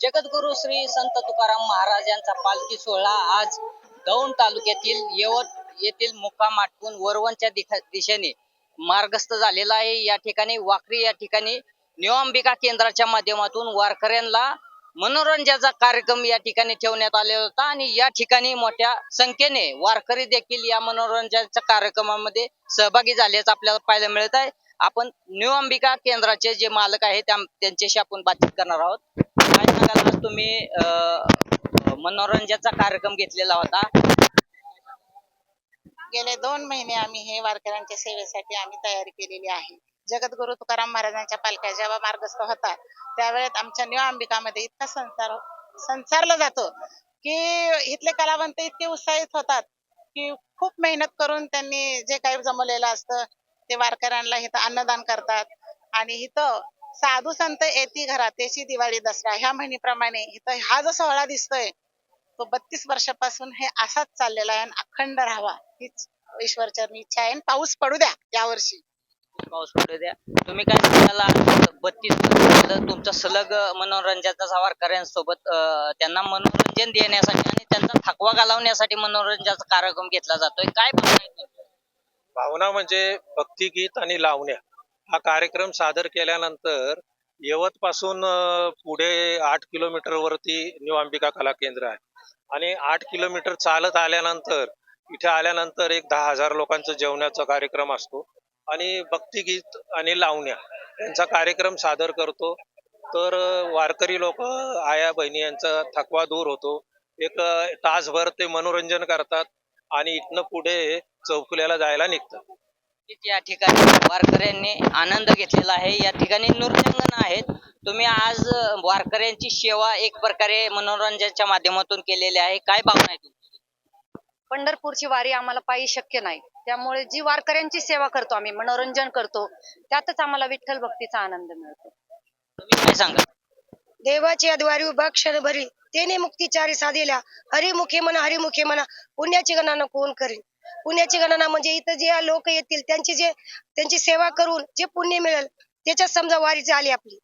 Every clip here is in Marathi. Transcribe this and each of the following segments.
जगद्गुरु श्री संत तुकाराम महाराज यांचा पालखी सोहळा आज दौंड तालुक्यातील यवत येथील मुक्काम आटपून वरवणच्या दिशेने मार्गस्थ झालेला आहे. या ठिकाणी वाकरी या ठिकाणी निवांबिका केंद्राच्या माध्यमातून वारकऱ्यांना मनोरंजनाचा कार्यक्रम या ठिकाणी ठेवण्यात आलेला होता. आणि या ठिकाणी मोठ्या संख्येने वारकरी देखील या मनोरंजनाच्या कार्यक्रमामध्ये सहभागी झाल्याचं आपल्याला पाहायला मिळत आहे. आपण न्यू अंबिका केंद्राचे जे मालक आहेत त्या- त्यांच्याशी आपण बातचीत करणार आहोत. काय तुम्ही अं, मनोरंजनाचा कार्यक्रम घेतलेला होता. गेले दोन महिने आम्ही हे वारकऱ्यांच्या सेवेसाठी आम्ही तयारी केलेली आहे. जगद्गुरु तुकाराम महाराजांच्या पालख्या जेव्हा मार्गस्थ होतात त्यावेळेत आमच्या न्यू अंबिकामध्ये इतका संसार संसारला जातो की इथले कलावंत इतके उत्साहित होतात की खूप मेहनत करून त्यांनी जे काही जमवलेलं असतं ते वारकऱ्यांना इथं अन्नदान करतात. आणि इथं साधू संत येती घरात त्याची दिवाळी दसरा ह्या म्हणीप्रमाणे इथं हा जो सोहळा दिसतोय तो बत्तीस वर्षापासून हे असाच चाललेला आहे आणि अखंड राहावा हीच ईश्वरचरणी इच्छा आहे. आणि पाऊस पडू द्या यावर्षी. पाऊस पडू द्या. तुम्ही काय सांगाल बत्तीस तुमचं सलग मनोरंजनाचा वारकऱ्यांसोबत अं, त्यांना मनोरंजन देण्यासाठी आणि त्यांचा थकवा घालवण्यासाठी मनोरंजनाचा कार्यक्रम घेतला जातोय. काय भावना? भावना म्हणजे भक्तिगीत आणि लावण्या. हा कार्यक्रम सादर केल्यानंतर यवत पासून पुढे आठ किलोमीटर वरती न्यू अंबिका कला केंद्र आहे. आणि आठ किलोमीटर चालत आल्यानंतर इथे आल्यानंतर एक दहा हजार लोकांचा जेवणाचा कार्यक्रम असतो. आणि भक्तिगीत आणि लावण्या यांचा कार्यक्रम सादर करतो. तर वारकरी लोक आया बहिणी यांचा थकवा दूर होतो. एक तासभर ते मनोरंजन करतात आणि इथनं पुढे चौफुल्याला जायला निघतात. या ठिकाणी वारकऱ्यांनी आनंद घेतलेला आहे. या ठिकाणी नृत्यांगण आहेत. तुम्ही आज वारकऱ्यांची सेवा एक प्रकारे मनोरंजनाच्या माध्यमातून केलेली आहे. काय भावना आहे तुमची? पंढरपूरची वारी आम्हाला पायी शक्य नाही. त्यामुळे जी वारकऱ्यांची सेवा करतो आम्ही मनोरंजन करतो त्यातच आम्हाला विठ्ठल भक्तीचा आनंद मिळतो. तुम्ही काय सांगा देवाची अद्वारी उभा क्षण भरी तेने मुक्तीचारी साधिल्या. हरिमुखे म्हणा हरिमुखे म्हणा पुण्याची गणना कोण करेल पुण्याची गणना म्हणजे इथं जे लोक येतील त्यांची जे त्यांची सेवा करून जे पुण्य मिळेल त्याच्यात समजा वारीच आली आपली.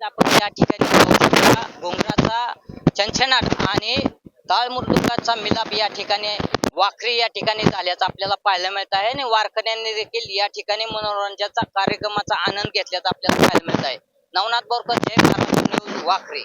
आपण या ठिकाणी पाहू शकता घोंगराचा छनछनाट आणि टाळ मिलाप या ठिकाणी वाखरी या ठिकाणी झाल्याचं आपल्याला पाहायला मिळत आहे. आणि वारकऱ्यांनी देखील या ठिकाणी मनोरंजनाचा कार्यक्रमाचा आनंद घेतल्याचा आपल्याला पाहायला मिळत आहे. नवनाथ बोरकर जय महाराष्ट्र न्यूज वाखरी